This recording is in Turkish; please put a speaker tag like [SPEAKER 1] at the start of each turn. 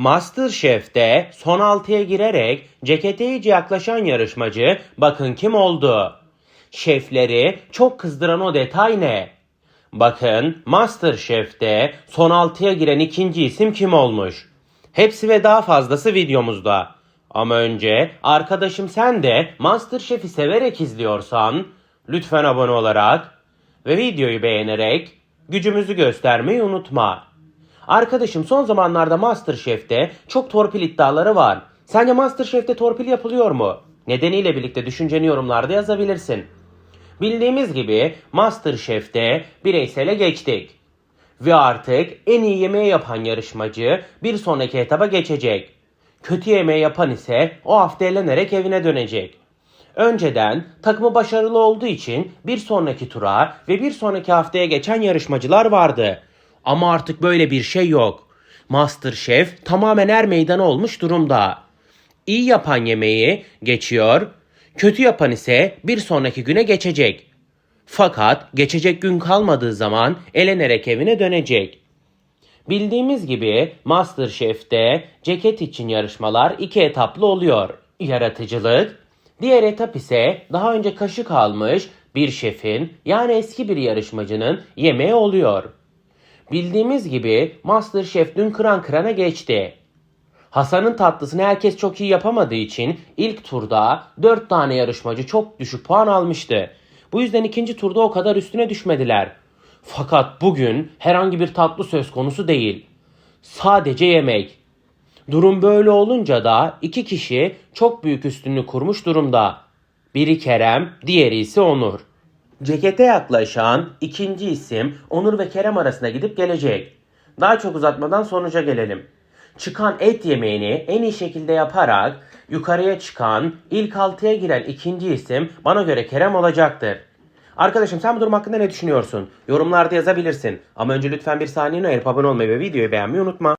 [SPEAKER 1] Masterchef'te son 6'ya girerek cekete iyice yaklaşan yarışmacı bakın kim oldu? Şefleri çok kızdıran o detay ne? Bakın Masterchef'te son 6'ya giren ikinci isim kim olmuş? Hepsi ve daha fazlası videomuzda. Ama önce arkadaşım sen de Masterchef'i severek izliyorsan lütfen abone olarak ve videoyu beğenerek gücümüzü göstermeyi unutma. Arkadaşım son zamanlarda Masterchef'te çok torpil iddiaları var. Sence Masterchef'te torpil yapılıyor mu? Nedeniyle birlikte düşünceni yorumlarda yazabilirsin. Bildiğimiz gibi Masterchef'te bireysele geçtik. Ve artık en iyi yemeği yapan yarışmacı bir sonraki etaba geçecek. Kötü yemeği yapan ise o hafta elenerek evine dönecek. Önceden takımı başarılı olduğu için bir sonraki tura ve bir sonraki haftaya geçen yarışmacılar vardı. Ama artık böyle bir şey yok. Masterchef tamamen er meydanı olmuş durumda. İyi yapan yemeği geçiyor, kötü yapan ise bir sonraki güne geçecek. Fakat geçecek gün kalmadığı zaman elenerek evine dönecek. Bildiğimiz gibi Masterchef'te ceket için yarışmalar iki etaplı oluyor. Yaratıcılık, diğer etap ise daha önce kaşık almış bir şefin yani eski bir yarışmacının yemeği oluyor. Bildiğimiz gibi Masterchef dün kıran kırana geçti. Hasan'ın tatlısını herkes çok iyi yapamadığı için ilk turda 4 tane yarışmacı çok düşük puan almıştı. Bu yüzden ikinci turda o kadar üstüne düşmediler. Fakat bugün herhangi bir tatlı söz konusu değil. Sadece yemek. Durum böyle olunca da iki kişi çok büyük üstünlük kurmuş durumda. Biri Kerem, diğeri ise Onur. Cekete yaklaşan ikinci isim Onur ve Kerem arasına gidip gelecek. Daha çok uzatmadan sonuca gelelim. Çıkan et yemeğini en iyi şekilde yaparak yukarıya çıkan ilk altıya giren ikinci isim bana göre Kerem olacaktır. Arkadaşım sen bu durum hakkında ne düşünüyorsun? Yorumlarda yazabilirsin. Ama önce lütfen bir saniyeni ayırıp abone olmayı ve videoyu beğenmeyi unutma.